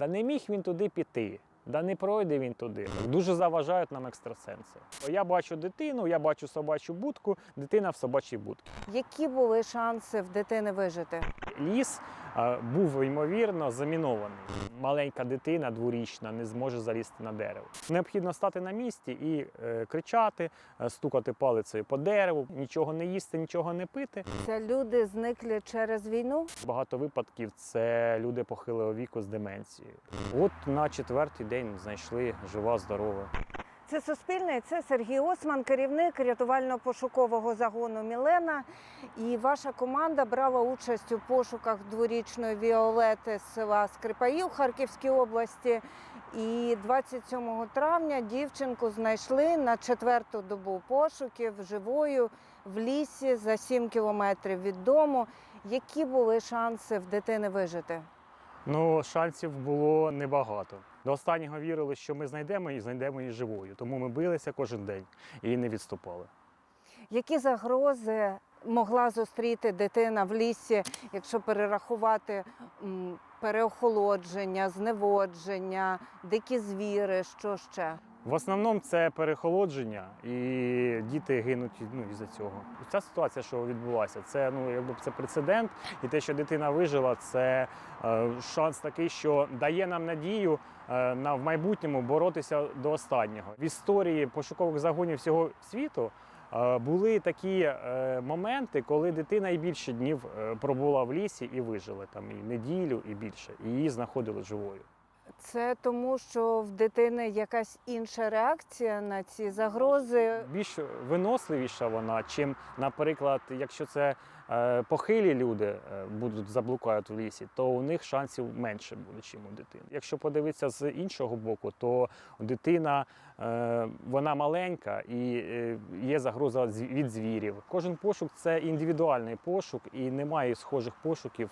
Да не міг він туди піти. Да не пройде він туди. Дуже заважають нам екстрасенси. Я бачу дитину, я бачу собачу будку, дитина в собачій будці. Які були шанси в дитини вижити? Ліс був ймовірно замінований. Маленька дитина дворічна не зможе залізти на дерево. Необхідно стати на місці і е, кричати, е, стукати палицею по дереву, нічого не їсти, нічого не пити. Це люди зникли через війну. Багато випадків це люди похилого віку з деменцією. От на четвертий день знайшли жива, здорова. Це Суспільне, це Сергій Осман, керівник рятувально-пошукового загону Мілена. І ваша команда брала участь у пошуках дворічної Віолети з села Скрипаї у Харківській області. І 27 травня дівчинку знайшли на четверту добу пошуків живою в лісі за 7 кілометрів від дому. Які були шанси в дитини вижити? Ну, шансів було небагато. До останнього вірили, що ми знайдемо її, знайдемо її живою. Тому ми билися кожен день і не відступали. Які загрози могла зустріти дитина в лісі, якщо перерахувати переохолодження, зневодження, дикі звіри, що ще? В основному це перехолодження, і діти гинуть ну, із-за цього. Ця ситуація, що відбулася, це ну якби це прецедент, і те, що дитина вижила, це е, шанс такий, що дає нам надію е, на в майбутньому боротися до останнього. В історії пошукових загонів всього світу. е, Були такі е, моменти, коли дитина і більше днів е, пробула в лісі і вижила там і неділю, і більше, і її знаходили живою. Це тому, що в дитини якась інша реакція на ці загрози. більш виносливіша вона, чим, наприклад, якщо це е, похилі люди е, будуть заблукають в лісі, то у них шансів менше буде, чим у дитини. Якщо подивитися з іншого боку, то дитина е, вона маленька і е, є загроза від звірів. Кожен пошук це індивідуальний пошук, і немає схожих пошуків.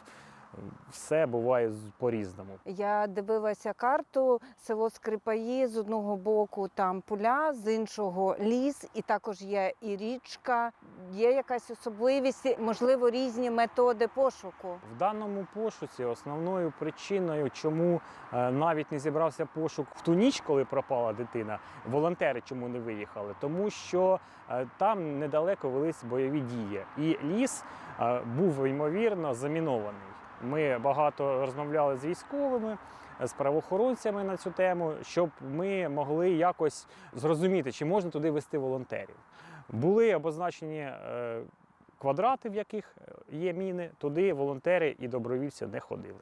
Все буває по-різному. Я дивилася карту, село Скрипаї з одного боку там поля, з іншого ліс, і також є і річка. Є якась особливість, можливо, різні методи пошуку. В даному пошуці основною причиною, чому е, навіть не зібрався пошук в ту ніч, коли пропала дитина, волонтери чому не виїхали, тому що е, там недалеко велись бойові дії, і ліс е, був ймовірно замінований. Ми багато розмовляли з військовими, з правоохоронцями на цю тему, щоб ми могли якось зрозуміти, чи можна туди вести волонтерів. Були обозначені е, квадрати, в яких є міни, туди волонтери і добровільці не ходили.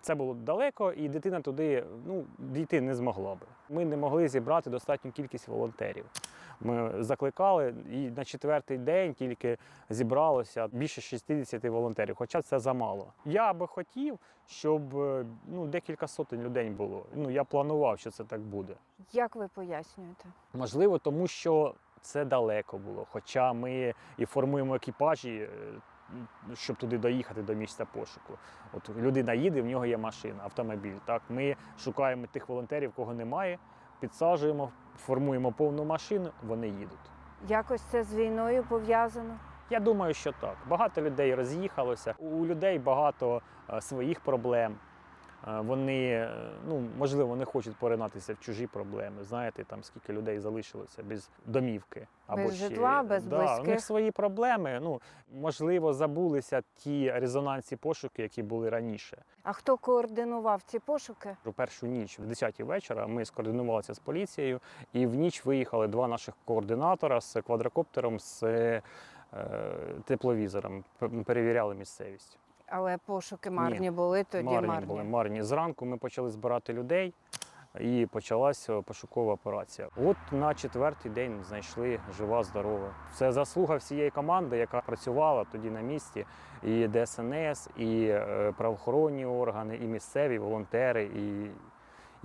Це було далеко, і дитина туди ну, дійти не змогла би. Ми не могли зібрати достатню кількість волонтерів. Ми закликали, і на четвертий день тільки зібралося більше 60 волонтерів, хоча це замало. Я би хотів, щоб е, ну, декілька сотень людей було. Ну, я планував, що це так буде. Як ви пояснюєте? Можливо, тому що це далеко було. Хоча ми і формуємо екіпажі, е, щоб туди доїхати до місця пошуку. От людина їде, в нього є машина, автомобіль. Так, ми шукаємо тих волонтерів, кого немає, підсаджуємо, формуємо повну машину, вони їдуть. Якось це з війною пов'язано? Я думаю, що так. Багато людей роз'їхалося. У людей багато е, своїх проблем. Вони, ну, можливо, не хочуть поринатися в чужі проблеми. Знаєте, там скільки людей залишилося без домівки. Без житла, без да, У них близьких. свої проблеми. Ну, можливо, забулися ті резонансні пошуки, які були раніше. А хто координував ці пошуки? У першу ніч, в 10 вечора, ми скоординувалися з поліцією, і в ніч виїхали два наших координатора з квадрокоптером, з е, тепловізором, перевіряли місцевість. Але пошуки марні Ні, були тоді марні. марні були марні. Зранку ми почали збирати людей. І почалася пошукова операція. От на четвертий день знайшли жива, здорова. Це заслуга всієї команди, яка працювала тоді на місці. І ДСНС, і е, правоохоронні органи, і місцеві волонтери, і,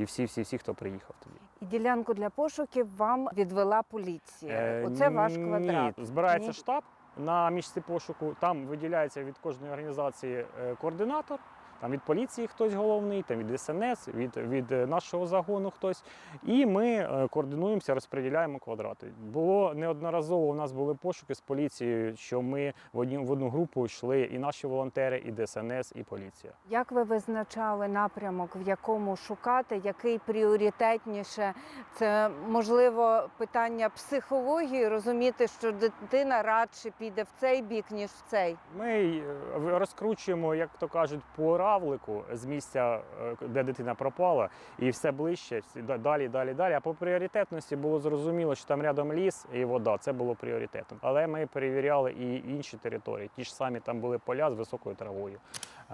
і всі, всі, всі, хто приїхав тоді. І ділянку для пошуків вам відвела поліція. Е, Оце ваш ні, квадрат. Збирається Ні? штаб на місці пошуку. Там виділяється від кожної організації е, координатор, Там від поліції хтось головний, там від СНС, від, від е, нашого загону хтось. І ми е, координуємося, розподіляємо квадрати. Було неодноразово у нас були пошуки з поліцією, що ми в одну, в одну групу йшли і наші волонтери, і ДСНС, і поліція. Як ви визначали напрямок, в якому шукати, який пріоритетніше? Це можливо питання психології, розуміти, що дитина радше піде в цей бік, ніж в цей. Ми е, розкручуємо, як то кажуть, по равлику з місця, е, де дитина пропала, і все ближче, далі, далі, далі. А по пріоритетності було зрозуміло, що там рядом ліс і вода. Це було пріоритетом. Але ми перевіряли і інші території. Ті ж самі там були поля з високою травою.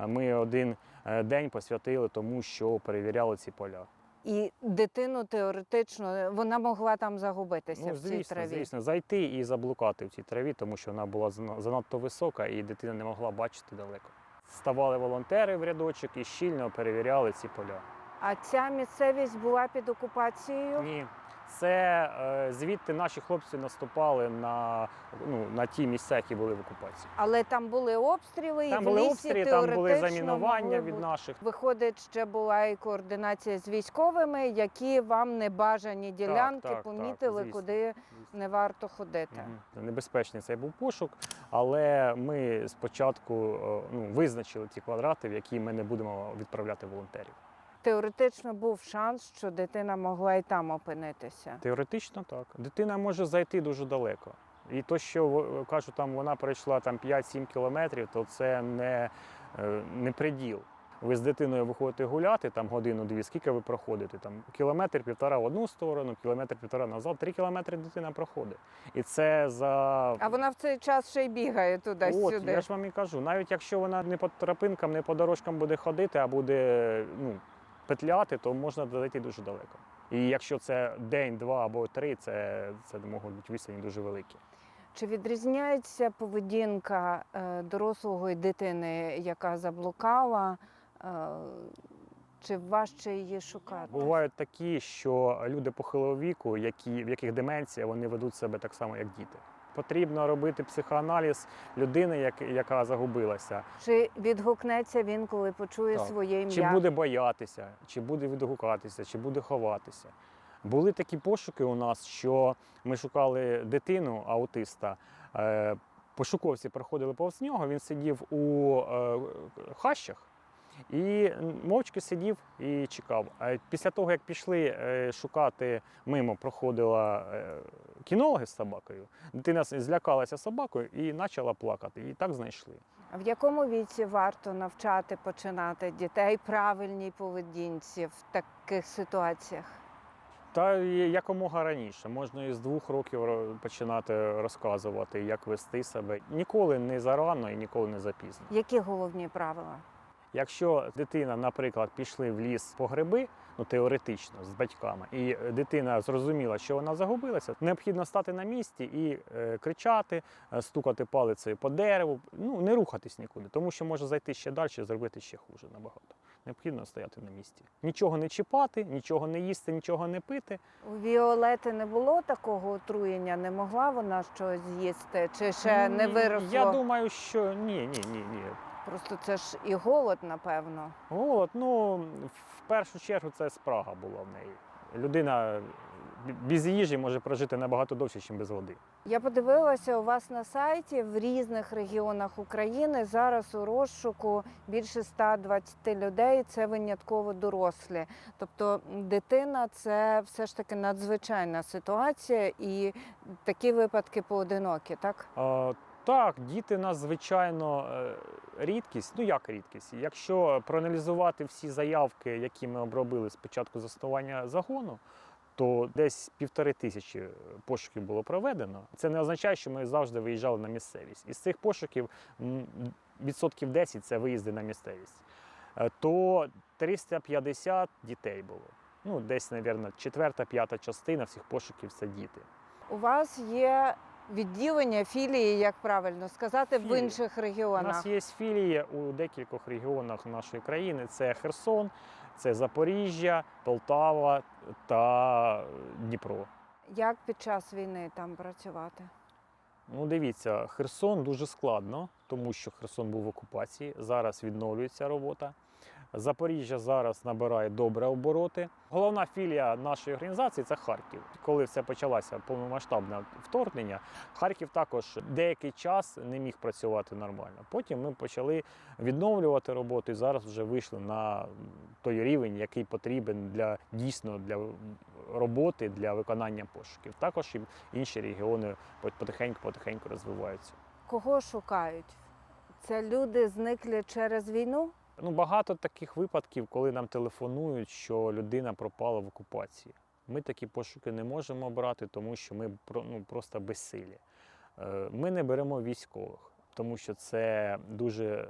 Е, Ми один е, день посвятили тому, що перевіряли ці поля. І дитину теоретично вона могла там загубитися Ну, в цій траві. звісно, зайти і заблукати в цій траві, тому що вона була занадто висока, і дитина не могла бачити далеко. Ставали волонтери в рядочок і щільно перевіряли ці поля. А ця місцевість була під окупацією. Ні, це е, звідти наші хлопці наступали на, ну, на ті місця, які були в окупації. Але там були обстріли, Там і в були лісі обстріли, там були замінування від наших. Виходить, ще була і координація з військовими, які вам небажані ділянки так, так, помітили, звісно. куди не варто ходити. Небезпечний цей був пошук, але ми спочатку е, ну, визначили ті квадрати, в які ми не будемо відправляти волонтерів. Теоретично був шанс, що дитина могла і там опинитися. Теоретично так. Дитина може зайти дуже далеко. І то, що кажуть, там вона пройшла там 5-7 кілометрів, то це не, е, не приділ. Ви з дитиною виходите гуляти там годину-дві, скільки ви проходите? Там кілометр півтора в одну сторону, кілометр півтора назад, три кілометри дитина проходить. І це за А вона в цей час ще й бігає туди-сюди. я ж вам і кажу, навіть якщо вона не по тропинкам, не по дорожкам буде ходити, а буде ну, петляти, то можна дойти дуже далеко. І якщо це день, два або три, це, це можуть бути відстані дуже великі. Чи відрізняється поведінка е, дорослого і дитини, яка заблукала? Е, Чи важче її шукати? Бувають такі, що люди похилого віку, які, в яких деменція, вони ведуть себе так само, як діти. Потрібно робити психоаналіз людини, як, яка загубилася. Чи відгукнеться він, коли почує Так. своє Чи буде боятися, чи буде відгукатися, чи буде ховатися. Були такі пошуки у нас, що ми шукали дитину аутиста. е, Пошуковці проходили повз нього, він сидів у е, хащах і мовчки сидів і чекав. А після того, як пішли е, шукати мимо, проходила е, кінологи з собакою, дитина злякалася собакою і почала плакати. І так знайшли. А в якому віці варто навчати починати дітей правильній поведінці в таких ситуаціях? Та якомога раніше. Можна із двох років починати розказувати, як вести себе. Ніколи не зарано і ніколи не запізно. Які головні правила? Якщо дитина, наприклад, пішли в ліс по гриби, ну теоретично з батьками, і дитина зрозуміла, що вона загубилася, необхідно стати на місці і е, кричати, е, стукати палицею по дереву, ну не рухатись нікуди, тому що може зайти ще далі, і зробити ще хуже набагато. Необхідно стояти на місці. Нічого не чіпати, нічого не їсти, нічого не пити. У Віолети не було такого отруєння, не могла вона щось з'їсти, чи ще не виросло? Я думаю, що ні, ні, ні, ні. Просто це ж і голод, напевно. Голод, ну в першу чергу це спрага була в неї. Людина без їжі може прожити набагато довше, ніж без води. Я подивилася у вас на сайті в різних регіонах України. Зараз у розшуку більше 120 людей. Це винятково дорослі. Тобто дитина це все ж таки надзвичайна ситуація, і такі випадки поодинокі, так? А, так, діти нас звичайно е, рідкість. Ну як рідкість? Якщо проаналізувати всі заявки, які ми обробили з початку заснування загону, то десь півтори тисячі пошуків було проведено. Це не означає, що ми завжди виїжджали на місцевість. Із цих пошуків відсотків 10 це виїзди на місцевість. Е, То 350 дітей було. Ну, десь, мабуть, четверта, п'ята частина всіх пошуків це діти. У вас є відділення філії, як правильно сказати, в інших У регіонах. нас є філії у декількох регіонах нашої країни: це Херсон, це Запоріжжя, Полтава та Дніпро. Як під час війни там працювати? Ну, дивіться, Херсон дуже складно, тому що Херсон був в окупації. Зараз відновлюється робота. Запоріжжя зараз набирає добре обороти. Головна філія нашої організації це Харків. Коли все почалося повномасштабне вторгнення, Харків також деякий час не міг працювати нормально. Потім ми почали відновлювати роботу і зараз вже вийшли на той рівень, який потрібен для дійсно для роботи, для виконання пошуків. Також і інші регіони потихеньку-потихеньку розвиваються. Кого шукають? Це люди зниклі через війну? Ну, багато таких випадків, коли нам телефонують, що людина пропала в окупації. Ми такі пошуки не можемо брати, тому що ми ну, просто безсилі. Е, Ми не беремо військових, тому що це дуже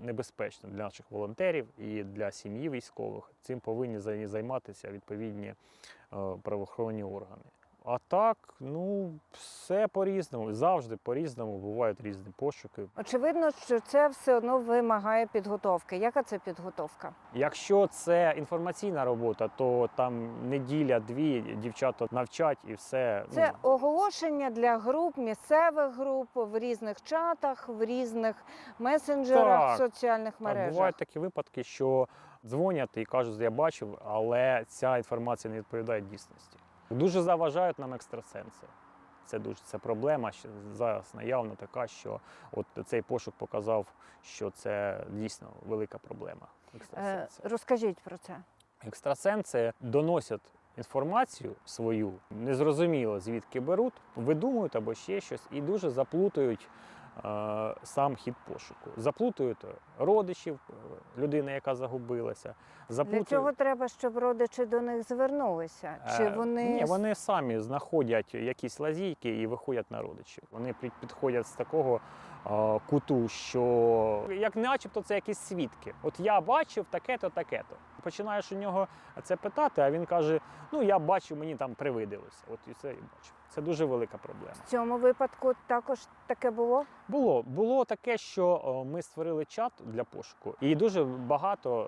небезпечно для наших волонтерів і для сім'ї військових. Цим повинні займатися відповідні е, правоохоронні органи. А так, ну, все по-різному, завжди по-різному бувають різні пошуки. Очевидно, що це все одно вимагає підготовки. Яка це підготовка? Якщо це інформаційна робота, то там неділя-дві дівчата навчать і все. Це ну, оголошення для груп, місцевих груп в різних чатах, в різних месенджерах, Так, соціальних так, бувають такі випадки, що дзвонять і кажуть, я бачив, але ця інформація не відповідає дійсності. Дуже заважають нам екстрасенси. Це дуже це проблема. що зараз наявно така, що от цей пошук показав, що це дійсно велика проблема. Е, розкажіть про це. Екстрасенси доносять інформацію свою, незрозуміло звідки беруть, видумують або ще щось, і дуже заплутують сам хід пошуку. Заплутують родичів е, людини, яка загубилася. Для Заплутують... цього треба, щоб родичі до них звернулися. Чи Е, вони Ні, вони самі знаходять якісь лазійки і виходять на родичів. Вони під- підходять з такого е, куту, що як начебто це якісь свідки. От я бачив таке-то, таке-то. Починаєш у нього це питати, а він каже: ну я бачив, мені там привиділося. От і це я бачив. Це дуже велика проблема. в цьому випадку також таке було? Було було таке, що ми створили чат для пошуку, і дуже багато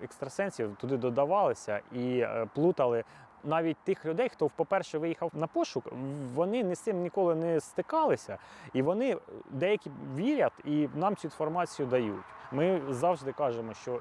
е, екстрасенсів туди додавалися і е, плутали. Навіть тих людей, хто, по-перше, виїхав на пошук, вони не з цим ніколи не стикалися, і вони деякі вірять і нам цю інформацію дають. Ми завжди кажемо, що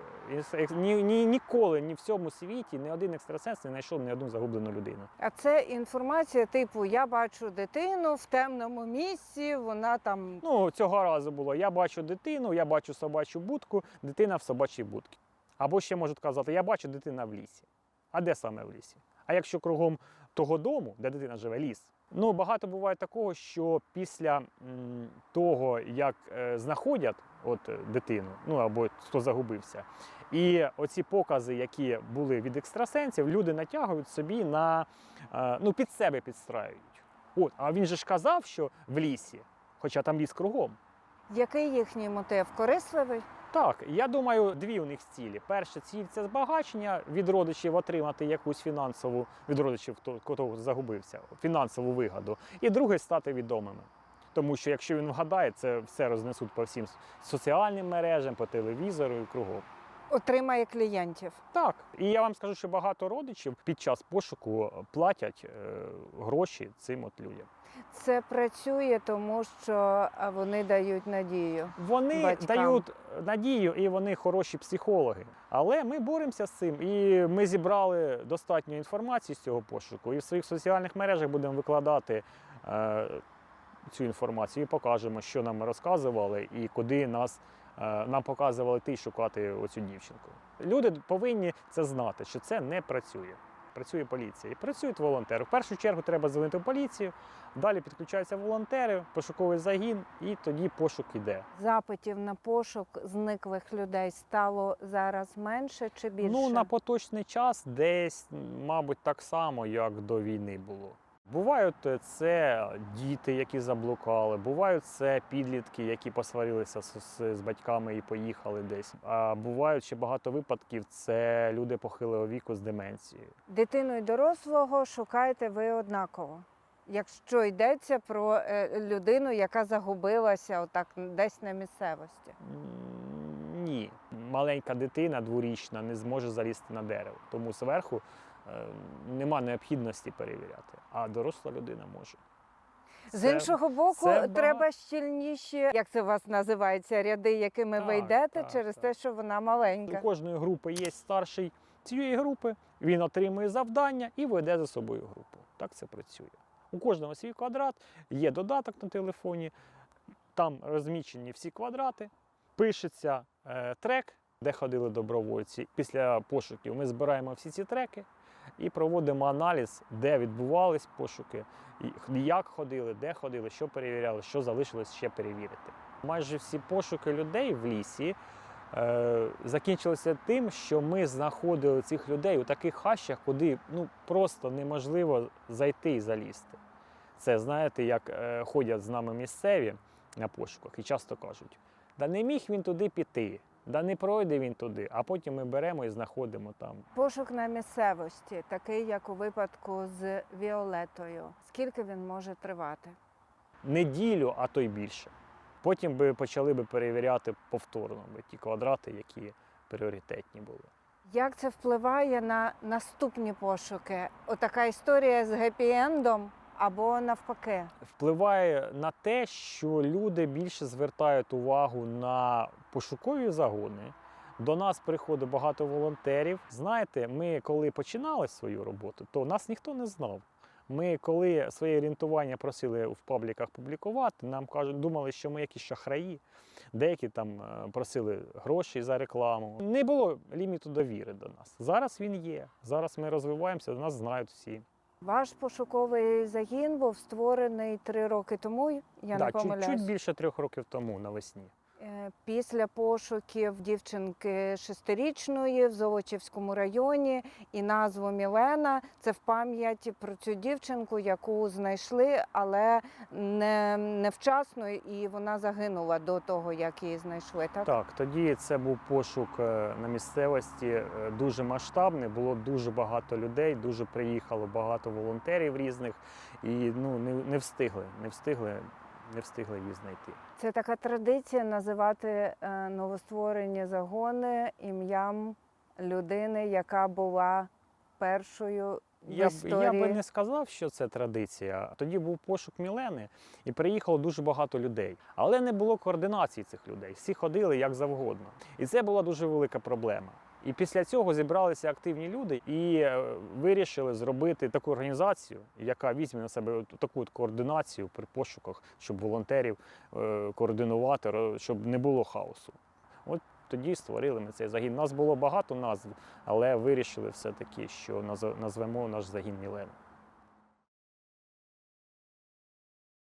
ні, ні, ніколи ні в цьому світі ні один екстрасенс не знайшов ні одну загублену людину. А це інформація, типу, я бачу дитину в темному місці, вона там Ну, цього разу було: я бачу дитину, я бачу собачу будку, дитина в собачій будці. Або ще можуть казати, я бачу дитина в лісі. А де саме в лісі? А якщо кругом того дому, де дитина живе, ліс. Ну, багато буває такого, що після того, як е, знаходять от, е, дитину, ну або хто загубився, і оці покази, які були від екстрасенсів, люди натягують собі на е, ну, під себе підстраюють. От, а він же ж казав, що в лісі, хоча там ліс кругом. який їхній мотив? Корисливий? Так, я думаю, дві у них цілі. Перша ціль це збагачення від родичів отримати якусь фінансову від родичів, хто загубився, фінансову вигоду. І друге стати відомими. Тому що якщо він вгадає, це все рознесуть по всім соціальним мережам, по телевізору і кругом. Отримає клієнтів. Так, і я вам скажу, що багато родичів під час пошуку платять е, гроші цим от людям. Це працює, тому що вони дають надію. Вони батькам. дають надію і вони хороші психологи. Але ми боремося з цим, і ми зібрали достатньо інформації з цього пошуку. І в своїх соціальних мережах будемо викладати е, цю інформацію і покажемо, що нам розказували і куди нас. Е, Нам показували ти шукати оцю дівчинку. Люди повинні це знати, що це не працює. Працює поліція і працюють волонтери. В першу чергу треба дзвонити в поліцію, далі підключаються волонтери, пошуковий загін, і тоді пошук іде. Запитів на пошук зниклих людей стало зараз менше чи більше? Ну, на поточний час десь, мабуть, так само, як до війни було. Бувають е, це діти, які заблукали, бувають це підлітки, які посварилися з, з, з батьками і поїхали десь. А бувають ще багато випадків. Це люди похилого віку з деменцією. Дитину і дорослого шукаєте ви однаково. Якщо йдеться про е, людину, яка загубилася отак десь на місцевості. Ні, маленька дитина дворічна не зможе залізти на дерево, тому зверху нема необхідності перевіряти, а доросла людина може. З Це- іншого боку, це треба ба- щільніші, як це у вас називається, ряди, якими ви йдете, так, через так. те, що вона маленька. У кожної групи є старший цієї групи, він отримує завдання і веде за собою групу. Так це працює. У кожного свій квадрат, є додаток на телефоні, там розмічені всі квадрати, пишеться е, трек, де ходили добровольці. Після пошуків ми збираємо всі ці треки і проводимо аналіз, де відбувались пошуки, як ходили, де ходили, що перевіряли, що залишилось ще перевірити. Майже всі пошуки людей в лісі е, закінчилися тим, що ми знаходили цих людей у таких хащах, куди ну, просто неможливо зайти і залізти. Це знаєте, як е, ходять з нами місцеві на пошуках і часто кажуть: да не міг він туди піти, да не пройде він туди, а потім ми беремо і знаходимо там. Пошук на місцевості, такий як у випадку з Віолетою. Скільки він може тривати? неділю, а то й більше. Потім би почали би перевіряти повторно би ті квадрати, які пріоритетні були. Як це впливає на наступні пошуки? Отака історія з гепі-ендом або навпаки. Впливає на те, що люди більше звертають увагу на пошукові загони. До нас приходить багато волонтерів. Знаєте, ми коли починали свою роботу, то нас ніхто не знав. Ми, коли своє орієнтування просили в пабліках публікувати, нам кажуть, думали, що ми якісь шахраї. Деякі там е, просили гроші за рекламу. Не було ліміту довіри до нас. Зараз він є. Зараз ми розвиваємося, нас знають всі. Ваш пошуковий загін був створений три роки тому. Я не да, чуть, помиляюсь. чуть більше трьох років тому навесні. Е, Після пошуків дівчинки шестирічної в Золочівському районі і назву Мілена це в пам'ять про цю дівчинку, яку знайшли, але не, невчасно, і вона загинула до того, як її знайшли. Так, Так, тоді це був пошук е, на місцевості е, дуже масштабний. Було дуже багато людей, дуже приїхало багато волонтерів різних, і ну не, не встигли, не встигли, не встигли її знайти. це така традиція називати е, новостворені загони ім'ям людини, яка була першою Я б, я би не сказав, що це традиція. Тоді був пошук Мілени, і приїхало дуже багато людей. Але не було координації цих людей. Всі ходили як завгодно. І це була дуже велика проблема. І після цього зібралися активні люди і е, вирішили зробити таку організацію, яка візьме на себе таку от координацію при пошуках, щоб волонтерів е, координувати, щоб не було хаосу. От тоді створили ми цей загін. Нас було багато назв, але вирішили все-таки, що назвемо наш загін Мілена.